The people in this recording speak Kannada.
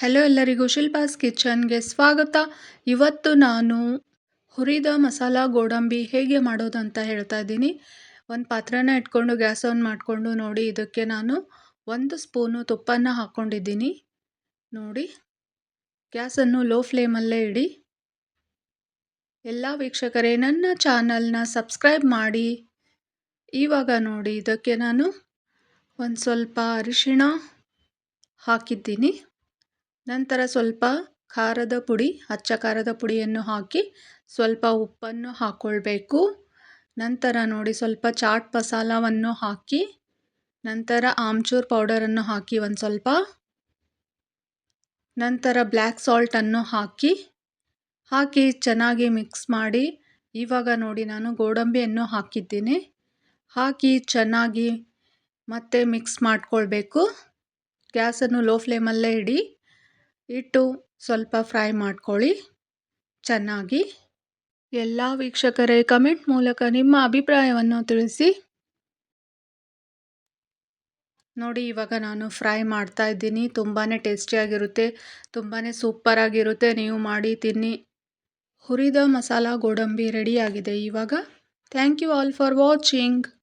ಹೆಲೋ ಎಲ್ಲರಿಗೂ ಶಿಲ್ಪಾಸ್ ಕಿಚನ್ಗೆ ಸ್ವಾಗತ. ಇವತ್ತು ನಾನು ಹುರಿದ ಮಸಾಲ ಗೋಡಂಬಿ ಹೇಗೆ ಮಾಡೋದು ಅಂತ ಹೇಳ್ತಾ ಇದ್ದೀನಿ. ಒಂದು ಪಾತ್ರೆನ ಇಟ್ಕೊಂಡು ಗ್ಯಾಸ್ ಆನ್ ಮಾಡಿಕೊಂಡು ನೋಡಿ ಇದಕ್ಕೆ ನಾನು ಒಂದು ಸ್ಪೂನು ತುಪ್ಪನ ಹಾಕ್ಕೊಂಡಿದ್ದೀನಿ ನೋಡಿ, ಗ್ಯಾಸನ್ನು ಲೋ ಫ್ಲೇಮಲ್ಲೇ ಇಡಿ. ಎಲ್ಲ ವೀಕ್ಷಕರೇ, ನನ್ನ ಚಾನಲ್ನ ಸಬ್ಸ್ಕ್ರೈಬ್ ಮಾಡಿ. ಇವಾಗ ನೋಡಿ, ಇದಕ್ಕೆ ನಾನು ಒಂದು ಸ್ವಲ್ಪ ಅರಿಶಿಣ ಹಾಕಿದ್ದೀನಿ. ನಂತರ ಸ್ವಲ್ಪ ಖಾರದ ಪುಡಿ ಹಚ್ಚ ಖಾರದ ಪುಡಿಯನ್ನು ಹಾಕಿ ಸ್ವಲ್ಪ ಉಪ್ಪನ್ನು ಹಾಕ್ಕೊಳ್ಬೇಕು ನಂತರ ನೋಡಿ ಸ್ವಲ್ಪ ಚಾಟ್ ಮಸಾಲವನ್ನು ಹಾಕಿ ನಂತರ ಆಮ್ಚೂರ್ ಪೌಡರನ್ನು ಹಾಕಿ ಒಂದು ಸ್ವಲ್ಪ. ನಂತರ ಬ್ಲ್ಯಾಕ್ ಸಾಲ್ಟನ್ನು ಹಾಕಿ ಹಾಕಿ ಚೆನ್ನಾಗಿ ಮಿಕ್ಸ್ ಮಾಡಿ ಇವಾಗ ನೋಡಿ ನಾನು ಗೋಡಂಬಿಯನ್ನು ಹಾಕಿದ್ದೀನಿ. ಹಾಕಿ ಚೆನ್ನಾಗಿ ಮತ್ತೆ ಮಿಕ್ಸ್ ಮಾಡಿಕೊಳ್ಬೇಕು. ಗ್ಯಾಸನ್ನು ಲೋ ಫ್ಲೇಮಲ್ಲೇ ಇಡಿ. ಇಟ್ಟು ಸ್ವಲ್ಪ ಫ್ರೈ ಮಾಡ್ಕೊಳ್ಳಿ. ಚೆನ್ನಾಗಿ. ಎಲ್ಲ ವೀಕ್ಷಕರೇ, ಕಮೆಂಟ್ ಮೂಲಕ ನಿಮ್ಮ ಅಭಿಪ್ರಾಯವನ್ನು ತಿಳಿಸಿ. ನೋಡಿ, ಇವಾಗ ನಾನು ಫ್ರೈ ಮಾಡ್ತಾ ಇದ್ದೀನಿ. ತುಂಬಾ ಟೇಸ್ಟಿಯಾಗಿರುತ್ತೆ ತುಂಬಾ ಸೂಪರಾಗಿರುತ್ತೆ. ನೀವು ಮಾಡಿ, ತಿನ್ನಿ. ಹುರಿದ ಮಸಾಲ ಗೋಡಂಬಿ ರೆಡಿಯಾಗಿದೆ ಇವಾಗ. Thank you all for watching.